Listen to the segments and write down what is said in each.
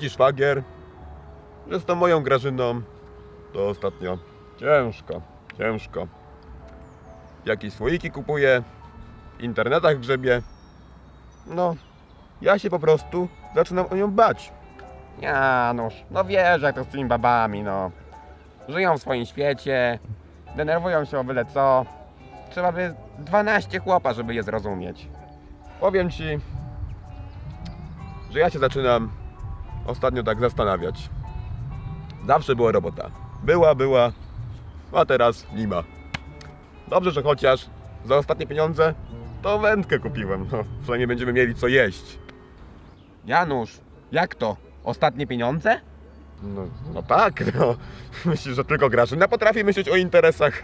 Ci szwagier, że z tą moją Grażyną to ostatnio ciężko, ciężko. Jakieś słoiki kupuję, w internetach grzebie. No, ja się po prostu zaczynam o nią bać. Janusz, no wiesz jak to z tymi babami, no. Żyją w swoim świecie, denerwują się o byle co. Trzeba by 12 chłopa, żeby je zrozumieć. Powiem ci, że ja się zaczynam ostatnio tak zastanawiać. Zawsze była robota. Była, była, a teraz nie ma. Dobrze, że chociaż za ostatnie pieniądze to wędkę kupiłem. No, przynajmniej będziemy mieli co jeść. Janusz, jak to? Ostatnie pieniądze? No, no tak, no. Myślisz, że tylko Grażyna potrafi myśleć o interesach?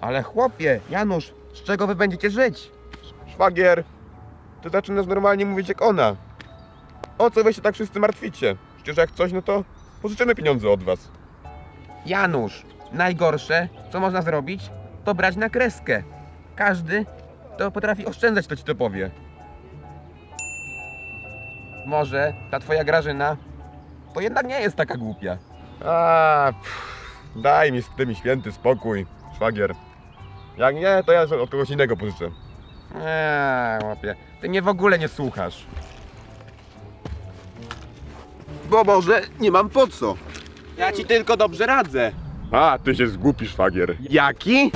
Ale chłopie, Janusz, z czego wy będziecie żyć? Szwagier, ty zaczynasz normalnie mówić jak ona. O co wy się tak wszyscy martwicie? Przecież jak coś, no to pożyczymy pieniądze od was. Janusz, najgorsze, co można zrobić, to brać na kreskę. Każdy, kto potrafi oszczędzać, to ci to powie. Może ta twoja Grażyna to jednak nie jest taka głupia. A, pff, daj mi z tymi święty spokój, szwagier. Jak nie, to ja od kogoś innego pożyczę. Eee, łapie, ty mnie w ogóle nie słuchasz. Bo może nie mam po co. Ja ci tylko dobrze radzę. A, ty się zgupisz, szwagier. Jaki?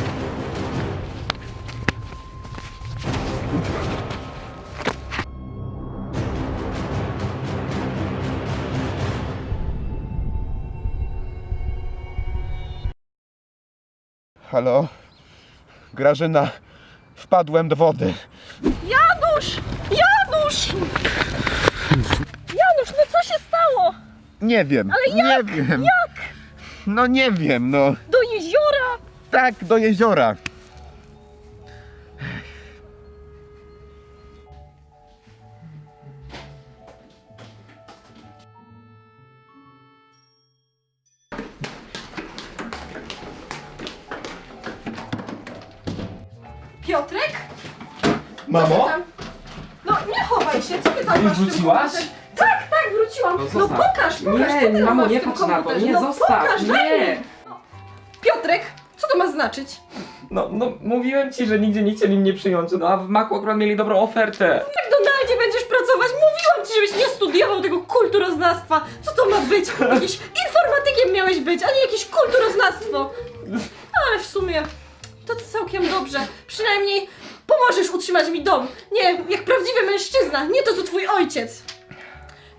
Halo? Grażyna, wpadłem do wody. Janusz! Janusz, no co się stało? Nie wiem. Ale jak? Nie wiem. Jak? No nie wiem, no. Do jeziora? Tak, do jeziora. Piotrek? Mamo? Tam- No nie chowaj się, co ty tam Już masz w tym wróciłaś? komputerze? Tak, tak, wróciłam. No No, zostaw. pokaż, pokaż, co Nie, ty mamo, masz nie w tym patrz na to, komputerze? nie no, zostaw, pokaż, daj nie. mi. No. Piotrek, co to ma znaczyć? No, no mówiłem ci, że nigdzie nie chcieli mnie przyjąć, no a w Maku akurat mieli dobrą ofertę. W McDonaldzie będziesz pracować. Mówiłam ci, żebyś nie studiował tego kulturoznawstwa. Co to ma być? Jakiś informatykiem miałeś być, a nie jakieś kulturoznawstwo. Ale w sumie to całkiem dobrze. Przynajmniej pomożesz utrzymać mi dom. Nie, jak prawdziwy mężczyzna, nie to co twój ojciec.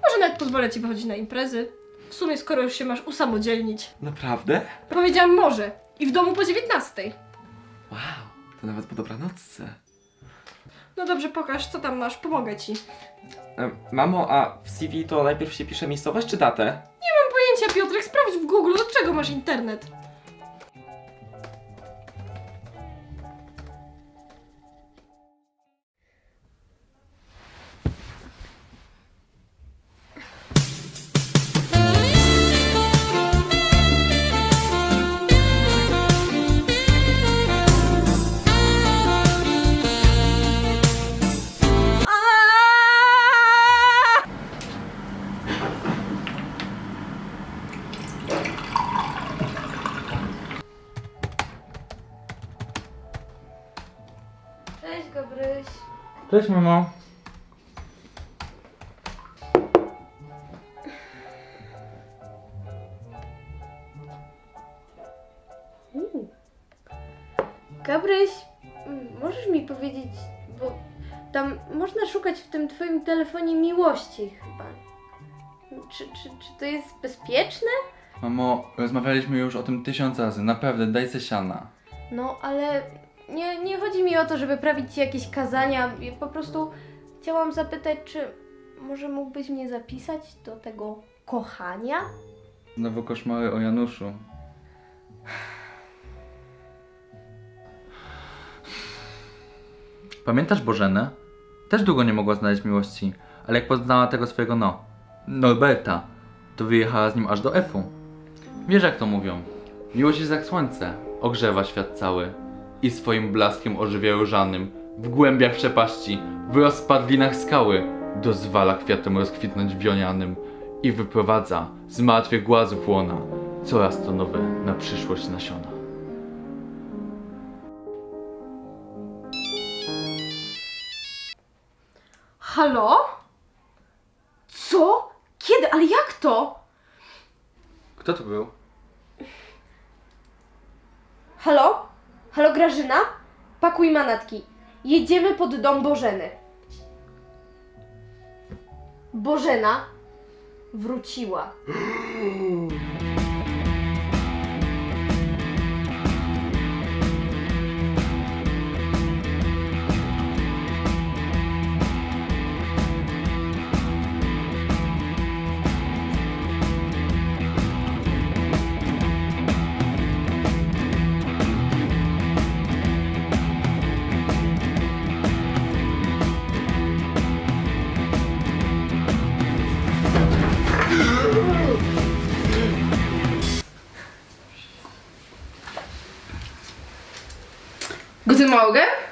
Może nawet pozwolę ci wychodzić na imprezy. W sumie, skoro już się masz usamodzielnić. Naprawdę? Powiedziałam może. I w domu po 19. Wow, to nawet po dobranocce. No dobrze, pokaż, co tam masz, pomogę ci. E, Mamo, a w CV to najpierw się pisze miejscowość czy datę? Nie mam pojęcia, Piotrek, sprawdź w Google, od czego masz internet. Cześć mamo. Gabryś, m, możesz mi powiedzieć, bo tam można szukać w tym twoim telefonie miłości chyba. Czy, czy, czy to jest bezpieczne? Mamo, rozmawialiśmy już o tym tysiąc razy, naprawdę, daj se siana. No, ale nie, nie chodzi mi o to, żeby prawić ci jakieś kazania. Po prostu chciałam zapytać, czy może mógłbyś mnie zapisać do tego kochania? Znowu koszmary o Januszu. Pamiętasz Bożenę? Też długo nie mogła znaleźć miłości, ale jak poznała tego swojego no, Norberta, to wyjechała z nim aż do Efu. Wiesz jak to mówią? Miłość jest jak słońce, ogrzewa świat cały i swoim blaskiem ożywia różanym, w głębiach przepaści, w rozpadlinach skały, dozwala kwiatom rozkwitnąć wionianym i wyprowadza z martwych głazów łona coraz to nowe na przyszłość nasiona. Halo? Co? Kiedy? Ale jak to? Kto to był? Halo? Halo Grażyna? Pakuj manatki. Jedziemy pod dom Bożeny. Bożena wróciła. Morgen.